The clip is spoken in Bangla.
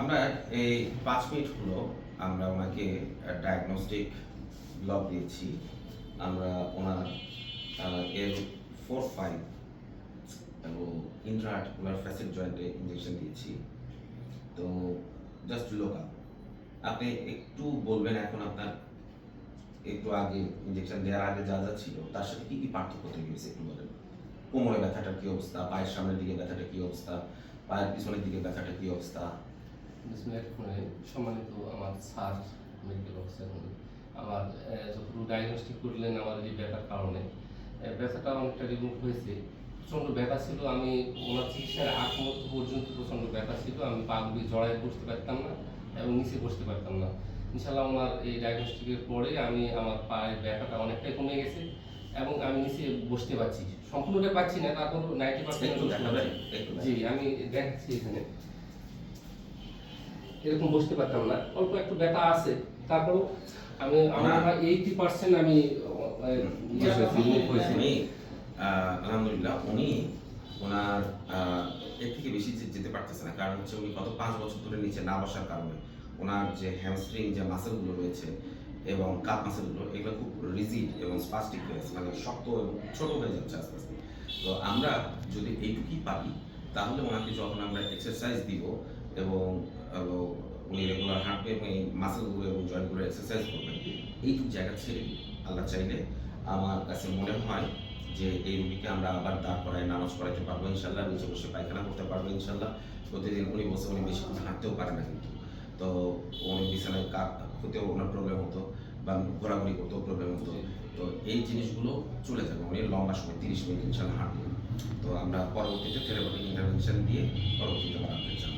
আমরা এই পাঁচ মিনিট হলো আমরা ওনাকে ডায়াগনস্টিক ব্লক দিয়েছি। আমরা ওনার এর ফোর ফাইভ এবং ইন্ট্রাআর্টিকুলার ফ্যাসিক জয়েন্টে ইঞ্জেকশন দিয়েছি। তো জাস্ট লোকা আপনি একটু বলবেন এখন আপনার একটু আগে ইঞ্জেকশন দেওয়ার আগে যা যা ছিল, তার সাথে কি কি পার্থক্য তৈরি হয়েছে একটু বলেন। কোমরে ব্যথাটার কী অবস্থা, পায়ের সামনের দিকে ব্যথাটা কী অবস্থা, পায়ের পিছনের দিকে ব্যথাটা কী অবস্থা? সম্মানিত আমার স্যার মেডিকেল অফিসার আমার যখন ডায়াগনস্টিক করলেন আমার এই ব্যথার কারণে ব্যথাটা অনেকটা রিমুভ হয়েছে। প্রচণ্ড ব্যথা ছিল আমি ওনার চিকিৎসার আগ মুহূর্ত পর্যন্ত প্রচণ্ড ব্যথা ছিল। আমি পাগুলি জড়ায় বসতে পারতাম না এবং নিচে বসতে পারতাম না। ইনশাল্লাহ ওনার এই ডায়াগনস্টিকের পরে আমি আমার পায়ের ব্যথাটা অনেকটাই কমে গেছে এবং আমি নিচে বসতে পারছি। সম্পূর্ণটা পাচ্ছি না তারপর নাইনটি পার্সেন্ট জি আমি দেখাচ্ছি এখানে। এরকম বসতে পারতাম না। অল্প একটু ব্যথা আছে। তারপরেও আমি আমার এইটি পার্সেন্ট আমি আলহামদুলিল্লাহ উনি ওনার এর থেকে বেশি যেতে পারতেছে না। কারণ হচ্ছে উনি গত পাঁচ বছর ধরে নিচে না বসার কারণে ওনার যে হ্যামস্ট্রিং যে মাসেলগুলো রয়েছে এবং কাপ মাসেলগুলো এগুলো খুব রিজিড এবং স্পাস্টিক হয়েছে মানে শক্ত এবং ছোট হয়ে যাচ্ছে আস্তে আস্তে। তো আমরা যদি এইটুকুই পারি তাহলে ওনাকে যখন আমরা এক্সারসাইজ দিব এবং হাঁটবে এবং এই মাসেলগুলো এবং জয়েন্টগুলো এক্সারসাইজ করবেন এইটুকু জায়গা ছেড়ে। আল্লাহ চাইলে আমার কাছে মনে হয় যে এই রুগীকে আমরা আবার দাঁড় করায় নামাজ পড়াইতে পারব ইনশাল্লাহ নিচে বসে পায়খানা করতে পারব ইনশাল্লাহ। প্রতিদিন উনি বসে উনি বেশি হাঁটতেও পারে না কিন্তু। তো উনি বিছানায় কাপ হতেও ওনার প্রবলেম হতো বা ঘোরাঘুরি করতেও প্রবলেম হতো। তো এই জিনিসগুলো চলে যাবে। উনি লম্বা সময় তিরিশ মিনিট ইনশাল্লাহ হাঁটবেন। তো আমরা পরবর্তীতে থেরাপিটিক ইন্টারভেনশন দিয়ে পরবর্তীতে বাড়াতে চান